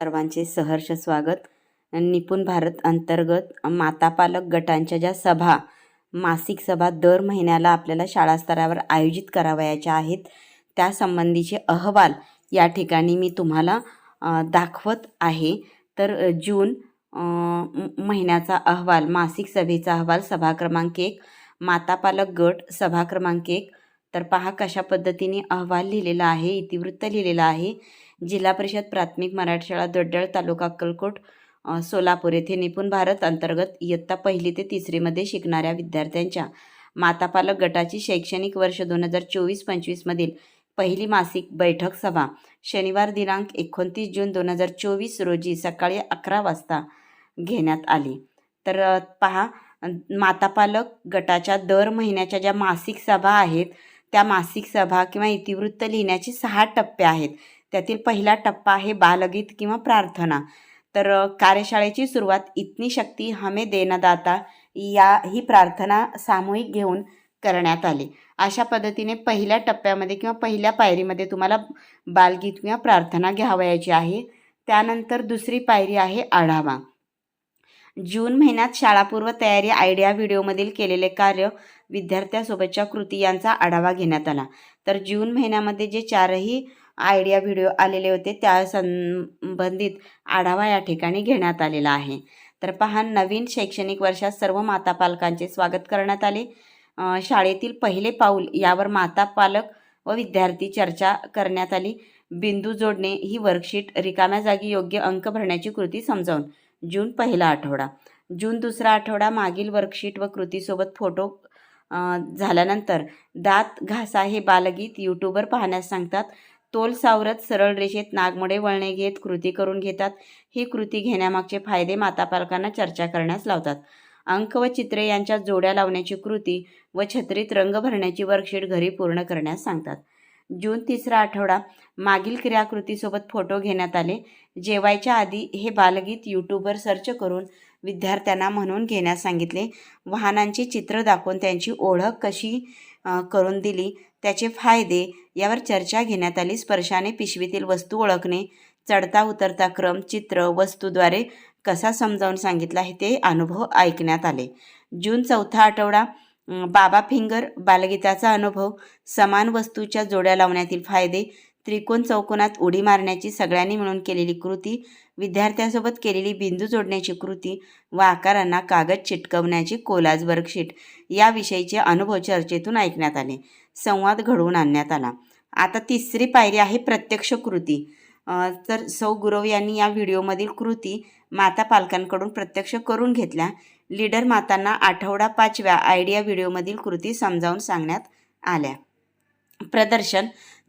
सर्वांचे सहर्ष स्वागत. निपुण भारत अंतर्गत माता पालक गटांच्या ज्या सभा मासिक सभा दर महिन्याला आपल्याला शाळा स्तरावर आयोजित करावयाच्या आहेत त्यासंबंधीचे अहवाल या ठिकाणी मी तुम्हाला दाखवत आहे. तर जून महिन्याचा अहवाल मासिक सभेचा अहवाल सभा क्रमांक एक माता पालक गट सभा क्रमांक एक तर पहा कशा पद्धतीने अहवाल लिहिलेला आहे इतिवृत्त लिहिलेला आहे. जिल्हा परिषद प्राथमिक मराठी शाळा तालुका अक्कलकोट सोलापूर येथे निपुण भारत अंतर्गत इयत्ता पहिली ते तिसरीमध्ये शिकणाऱ्या विद्यार्थ्यांच्या मातापालक गटाची शैक्षणिक वर्ष दोन हजार चोवीस पंचवीसमधील पहिली मासिक बैठक सभा. शनिवार दिनांक एकोणतीस जून दोन हजार चोवीस रोजी सकाळी अकरा वाजता घेण्यात आली. तर पहा मातापालक गटाच्या दर महिन्याच्या ज्या मासिक सभा आहेत त्या मासिक सभा किंवा इतिवृत्त लिहिण्याचे सहा टप्पे आहेत. त्यातील पहिला टप्पा आहे बालगीत किंवा प्रार्थना. तर कार्यशाळेची सुरुवात इतनी शक्ती हमे देनदाता या ही प्रार्थना सामूहिक घेऊन करण्यात आली. अशा पद्धतीने पहिल्या टप्प्यामध्ये किंवा पहिल्या पायरीमध्ये तुम्हाला बालगीत किंवा प्रार्थना घ्यावयाची आहे. त्यानंतर दुसरी पायरी आहे आढावा. जून महिन्यात शाळापूर्व तयारी आयडिया व्हिडिओमधील केलेले कार्य विद्यार्थ्यासोबतच्या कृती यांचा आढावा घेण्यात आला. तर जून महिन्यामध्ये जे चारही आयडिया व्हिडिओ आलेले होते त्या संबंधित आढावा या ठिकाणी घेण्यात आलेला आहे. तर पहा नवीन शैक्षणिक वर्षात सर्व माता पालकांचे स्वागत करण्यात आले. शाळेतील पहिले पाऊल यावर माता पालक व विद्यार्थी चर्चा करण्यात आली. बिंदू जोडणे ही वर्कशीट रिकाम्या जागी योग्य अंक भरण्याची कृती समजावून. जून पहिला आठवडा. जून दुसरा आठवडा मागील वर्कशीट व कृतीसोबत फोटो झाल्यानंतर. दात घासा हे बालगीत यूट्यूबवर पाहण्यास सांगतात. तोल सावरत सरळ रेषेत नागमोडे वळणे घेत कृती करून घेतात. ही कृती घेण्यामागचे फायदे माता पालकांना चर्चा करण्यास लावतात. अंक व चित्रे यांच्या जोड्या लावण्याची कृती व छत्रीत रंग भरण्याची वर्कशीट घरी पूर्ण करण्यास सांगतात. जून तिसरा आठवडा. मागील क्रियाकृतीसोबत फोटो घेण्यात आले. जेवायच्या आधी हे बालगीत यूट्यूबवर सर्च करून विद्यार्थ्यांना म्हणून घेण्यास सांगितले. वाहनांची चित्र दाखवून त्यांची ओळख कशी करून दिली त्याचे फायदे यावर चर्चा घेण्यात आली. स्पर्शाने पिशवीतील वस्तू ओळखणे चढता उतरता क्रम चित्र वस्तूद्वारे कसा समजावून सांगितला आहे ते अनुभव ऐकण्यात आले. जून चौथा आठवडा बाबा फिंगर बालगीताचा अनुभव समान वस्तूच्या जोड्या लावण्यातील फायदे त्रिकोण चौकोनात उडी मारण्याची सगळ्यांनी मिळून केलेली कृती विद्यार्थ्यांसोबत केलेली बिंदू जोडण्याची कृती व आकारांना कागद चिटकवण्याची कोलाज वर्कशीट याविषयीचे अनुभव चर्चेतून ऐकण्यात आले. संवाद घडवून आणण्यात आला. आता तिसरी पायरी आहे प्रत्यक्ष कृती. तर सौ गुरव यांनी या व्हिडिओमधील कृती माता पालकांकडून प्रत्यक्ष करून घेतल्या. लीडर मातांना आठवडा पाचव्या आयडिया व्हिडिओमधील कृती समजावून सांगण्यात आल्या. प्रदर्शन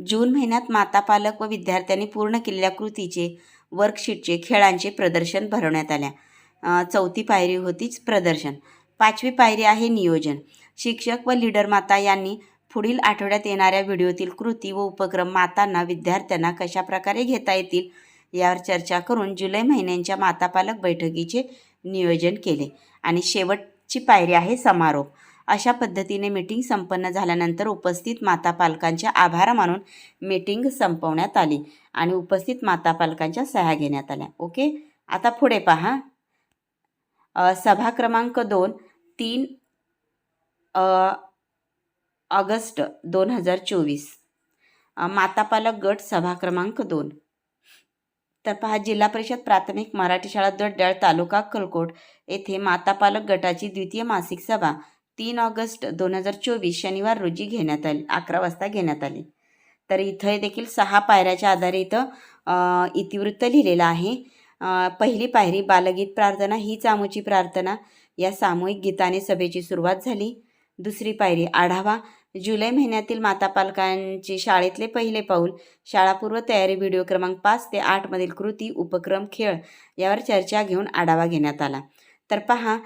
जून महिन्यात माता पालक व विद्यार्थ्यांनी पूर्ण केलेल्या कृतीचे वर्कशीटचे खेळांचे प्रदर्शन भरवण्यात आल्या. चौथी पायरी होतीच प्रदर्शन. पाचवी पायरी आहे नियोजन. शिक्षक व लीडर माता यांनी पुढील आठवड्यात येणाऱ्या व्हिडिओतील कृती व उपक्रम मातांना विद्यार्थ्यांना कशाप्रकारे घेता येतील यावर चर्चा करून जुलै महिन्यांच्या मातापालक बैठकीचे नियोजन केले. आणि शेवटची पायरी आहे समारोप. अशा पद्धतीने मीटिंग संपन्न झाल्यानंतर उपस्थित माता पालकांचे आभार मानून मीटिंग संपवण्यात आली आणि उपस्थित माता पालकांच्या सह्या घेण्यात आल्या. ओके? आता पुढे पहा. सभा क्रमांक दोन तीन ऑगस्ट दोन हजार चोवीस. मातापालक गट सभा क्रमांक दोन. तर पहा जिल्हा परिषद प्राथमिक मराठी शाळा दोड्याळ तालुका अक्कलकोट येथे मातापालक गटाची द्वितीय मासिक सभा तीन ऑगस्ट दोन हजार चोवीस शनिवार रोजी घेण्यात आली अकरा वाजता घेण्यात आली. तर इथं देखील सहा पायऱ्याच्या आधारे इथं इतिवृत्त लिहिलेलं आहे. पहिली पायरी बालगीत प्रार्थना हीच आमूची प्रार्थना. या सामूहिक गीताने सभेची सुरुवात झाली. दुसरी पायरी आढावा. जुलै महिन्यातील माता पालकांचे शाळेतले पहिले पाऊल शाळापूर्व तयारी व्हिडिओ क्रमांक पाच ते आठमधील कृती उपक्रम खेळ यावर चर्चा घेऊन आढावा घेण्यात आला. तर पहा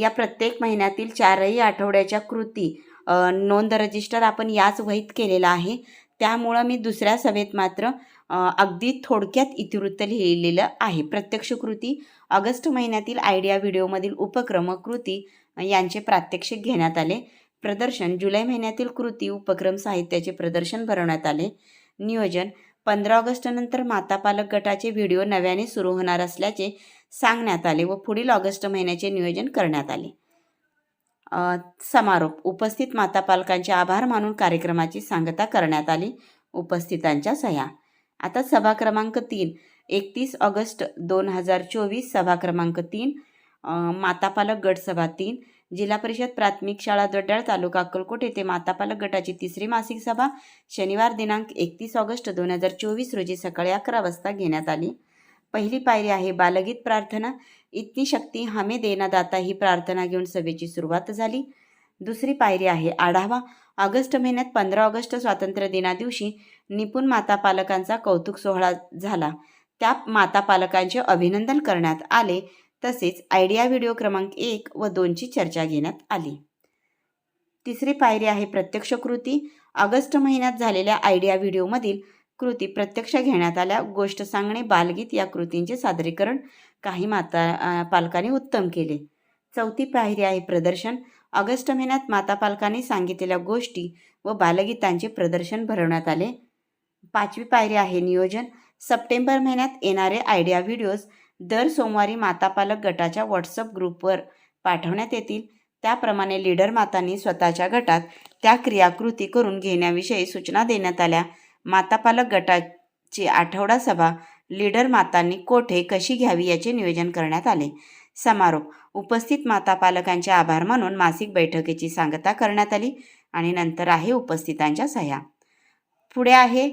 या प्रत्येक महिन्यातील चारही आठवड्याच्या कृती नोंद रजिस्टर आपण याच वहीत केलेला आहे. त्यामुळं मी दुसऱ्या सभेत मात्र अगदी थोडक्यात इतिवृत्त लिहिलेलं आहे. प्रत्यक्ष कृती ऑगस्ट महिन्यातील आयडिया व्हिडिओमधील उपक्रम कृती यांचे प्रात्यक्षिक घेण्यात आले. प्रदर्शन जुलै महिन्यातील कृती उपक्रम साहित्याचे प्रदर्शन भरवण्यात आले. नियोजन पंधरा ऑगस्टनंतर माता पालक गटाचे व्हिडिओ नव्याने सुरू होणार असल्याचे सांगण्यात आले व पुढील ऑगस्ट महिन्याचे नियोजन करण्यात आले. समारोप. उपस्थित माता पालकांचे आभार मानून कार्यक्रमाची सांगता करण्यात आली. उपस्थितांच्या सह्या. आता सभा क्रमांक तीन. एकतीस ऑगस्ट दोन हजार चोवीस सभा क्रमांक तीन. मातापालक गटसभा गट सभा तीन. जिल्हा परिषद प्राथमिक शाळा दोड्याळ तालुका अक्कलकोट येथे मातापालक गटाची तिसरी मासिक सभा शनिवार दिनांक एकतीस ऑगस्ट दोन हजार चोवीस रोजी सकाळी अकरा वाजता घेण्यात आली. पहिली पायरी आहे बालगीत प्रार्थना. इतनी शक्ती हमे देना दाता ही प्रार्थना घेऊन सभेची सुरुवात झाली. दुसरी पायरी आहे आढावा. ऑगस्ट महिन्यात पंधरा ऑगस्ट स्वातंत्र्य दिना दिवशी निपुण माता पालकांचा कौतुक सोहळा झाला. त्या माता पालकांचे अभिनंदन करण्यात आले. तसेच आयडिया व्हिडिओ क्रमांक एक व दोनची चर्चा घेण्यात आली. तिसरी पायरी आहे प्रत्यक्ष कृती. ऑगस्ट महिन्यात झालेल्या आयडिया व्हिडिओमधील कृती प्रत्यक्ष घेण्यात आल्या. गोष्ट सांगणे बालगीत या कृतींचे सादरीकरण काही माता पालकांनी उत्तम केले. चौथी पायरी आहे प्रदर्शन. ऑगस्ट महिन्यात माता पालकांनी सांगितलेल्या गोष्टी व बालगीतांचे प्रदर्शन भरवण्यात आले. पाचवी पायरी आहे नियोजन. सप्टेंबर महिन्यात येणारे आयडिया व्हिडिओज दर सोमवारी माता पालक गटाच्या व्हॉट्सअप ग्रुपवर पाठवण्यात येतील. त्याप्रमाणे लीडर मातांनी स्वतःच्या गटात त्या क्रियाकृती करून घेण्याविषयी सूचना देण्यात आल्या. मातापालक गटाची आठवडा सभा लीडर मातांनी कोठे कशी घ्यावी याचे नियोजन करण्यात आले. समारोप. उपस्थित माता पालकांचे आभार मानून मासिक बैठकीची सांगता करण्यात आली आणि नंतर आहे उपस्थितांच्या सह्या. पुढे आहे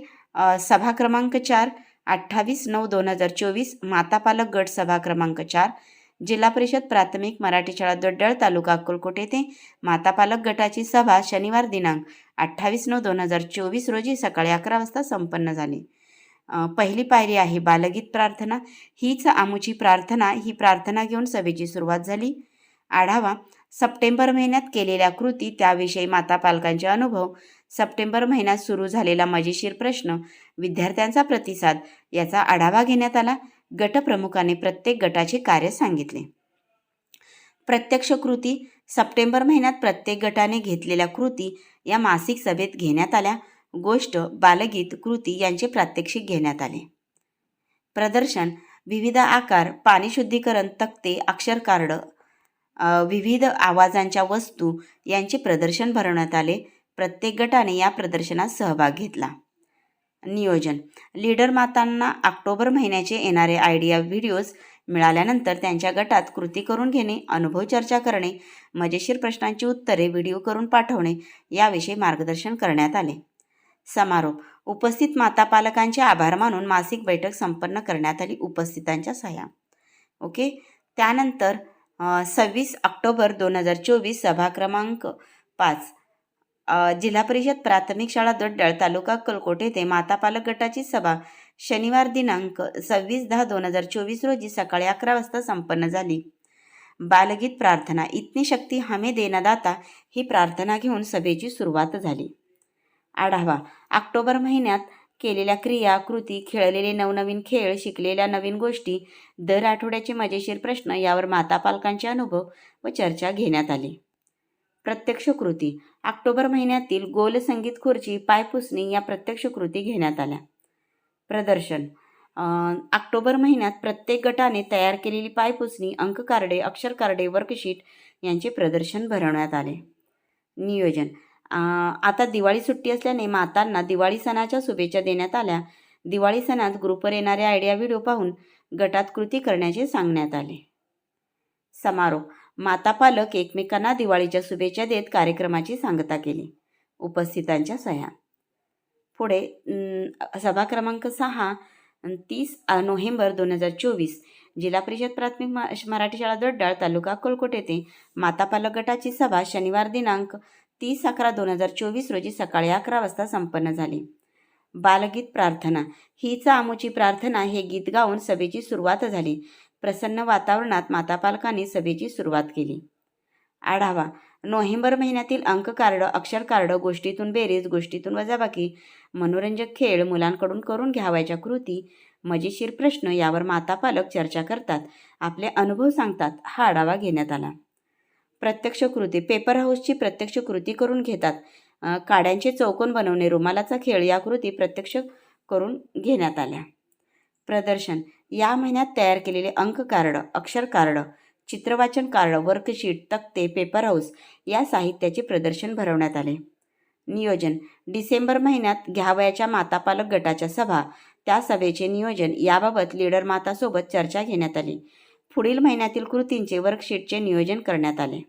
सभा क्रमांक चार अठ्ठावीस नऊ दोन हजार चोवीस मातापालक गट सभा क्रमांक चार. जिल्हा परिषद प्राथमिक मराठी शाळा दोड्डळ तालुका अक्कलकोट येथे माता पालक गटाची सभा शनिवार दिनांक अठ्ठावीस नऊ दोन हजार चोवीस रोजी सकाळी अकरा वाजता संपन्न झाली. पहिली पायरी आहे बालगीत प्रार्थना. हीच आमुची प्रार्थना ही प्रार्थना घेऊन सभेची सुरुवात झाली. आढावा सप्टेंबर महिन्यात केलेल्या कृती त्याविषयी माता पालकांचे अनुभव सप्टेंबर महिन्यात सुरू झालेला मजेशीर प्रश्न विद्यार्थ्यांचा प्रतिसाद याचा आढावा घेण्यात आला. गटप्रमुखाने प्रत्येक गटाचे कार्य सांगितले. प्रत्यक्ष कृती सप्टेंबर महिन्यात प्रत्येक गटाने घेतलेल्या कृती या मासिक सभेत घेण्यात आल्या. गोष्ट बालगीत कृती यांचे प्रात्यक्षिक घेण्यात आले. प्रदर्शन विविध आकार पाणी शुद्धीकरण तक्ते अक्षर कार्ड विविध आवाजांच्या वस्तू यांचे प्रदर्शन भरवण्यात आले. प्रत्येक गटाने या प्रदर्शनात सहभाग घेतला. नियोजन. लीडर मातांना ऑक्टोबर महिन्याचे येणारे आयडिया व्हिडिओज मिळाल्यानंतर त्यांच्या गटात कृती करून घेणे अनुभव चर्चा करणे मजेशीर प्रश्नांची उत्तरे व्हिडिओ करून पाठवणे याविषयी मार्गदर्शन करण्यात आले. समारोप. उपस्थित माता पालकांचे आभार मानून मासिक बैठक संपन्न करण्यात आली उपस्थितांच्या सह्या. ओके? त्यानंतर सव्वीस ऑक्टोबर दोन हजार चोवीस सभा क्रमांक पाच. जिल्हा परिषद प्राथमिक शाळा दड्डळ तालुका कलकोट येथे माता पालक गटाची सभा शनिवार दिनांक सव्वीस दहा दोन हजार चोवीस रोजी सकाळी अकरा वाजता संपन्न झाली. बालगीत प्रार्थना इतनी शक्ती हमे देना दाता ही प्रार्थना घेऊन सभेची सुरुवात झाली. आढावा ऑक्टोबर महिन्यात केलेल्या क्रिया कृती खेळलेले नवनवीन खेळ शिकलेल्या नवीन गोष्टी दर आठवड्याचे मजेशीर प्रश्न यावर माता पालकांचे अनुभव व चर्चा घेण्यात आली. प्रत्यक्ष कृती. ऑक्टोबर महिन्यातील गोल संगीत खुर्ची पायपुसणी या प्रत्यक्ष कृती घेण्यात आल्या. प्रदर्शन. ऑक्टोबर महिन्यात प्रत्येक गटाने तयार केलेली पायपुसणी अंक कार्डे अक्षर कार्डे वर्कशीट यांचे प्रदर्शन भरवण्यात आले. नियोजन. आता दिवाळी सुट्टी असल्याने मातांना दिवाळी सणाच्या शुभेच्छा देण्यात आल्या. दिवाळी सणात ग्रुपवर येणारे आयडिया व्हिडिओ पाहून गटात कृती करण्याचे सांगण्यात आले. समारोप. माता पालक एकमेकांना दिवाळीच्या शुभेच्छा देत कार्यक्रमाची सांगता केली. उपस्थितांच्या सह्या. पुढे सभा क्रमांक सहा तीस नोव्हेंबर दोन हजार चोवीस जिल्हा परिषद प्राथमिक मराठी शाळा दड्डाळ तालुका अक्कलकोट येथे माता पालक गटाची सभा शनिवार दिनांक तीस अकरा दोन हजार चोवीस रोजी सकाळी अकरा वाजता संपन्न झाली. बालगीत प्रार्थना. हीच आमूची प्रार्थना हे गीत गाऊन सभेची सुरुवात झाली. प्रसन्न वातावरणात माता पालकांनी सभेची सुरुवात केली. आढावा. नोव्हेंबर महिन्यातील अंक कार्ड अक्षर कार्ड गोष्टीतून बेरीज गोष्टीतून वजाबाकी मनोरंजक खेळ मुलांकडून करून घ्यावायच्या कृती मजेशीर प्रश्न यावर माता पालक चर्चा करतात. आपले अनुभव सांगतात. हा आढावा घेण्यात आला. प्रत्यक्ष कृती. पेपर हाऊसची प्रत्यक्ष कृती करून घेतात. काड्यांचे चौकोन बनवणे रुमालाचा खेळ या कृती प्रत्यक्ष करून घेण्यात आल्या. प्रदर्शन. या महिन्यात तयार केलेले अंक कार्ड अक्षर कार्ड चित्रवाचन कार्ड वर्कशीट तक्ते पेपर हाऊस या साहित्याचे प्रदर्शन भरवण्यात आले. नियोजन. डिसेंबर महिन्यात घ्यावयाच्या माता पालक गटाच्या सभा. त्या सभेचे नियोजन. याबाबत लीडर मातासोबत चर्चा घेण्यात आली. पुढील महिन्यातील कृतींचे वर्कशीटचे नियोजन करण्यात आले.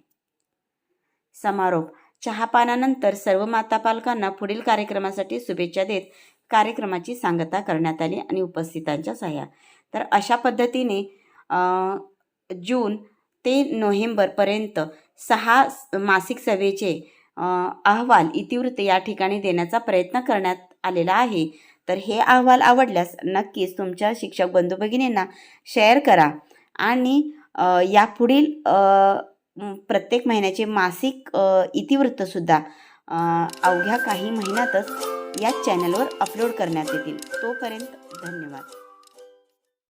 समारोप. चहापानानंतर सर्व माता पालकांना पुढील कार्यक्रमासाठी शुभेच्छा देत कार्यक्रमाची सांगता करण्यात आली आणि उपस्थितांच्या सह्या. तर अशा पद्धतीने जून ते नोव्हेंबरपर्यंत सहा मासिक सभेचे अहवाल इतिवृत्त या ठिकाणी देण्याचा प्रयत्न करण्यात आलेला आहे. तर हे अहवाल आवडल्यास नक्कीच तुमच्या शिक्षक बंधू भगिनींना शेअर करा आणि यापुढील प्रत्येक महिन्याचे मासिक इतिवृत्तसुद्धा अवघ्या काही महिन्यातच या चॅनलवर अपलोड करण्यात येतील. तोपर्यंत धन्यवाद.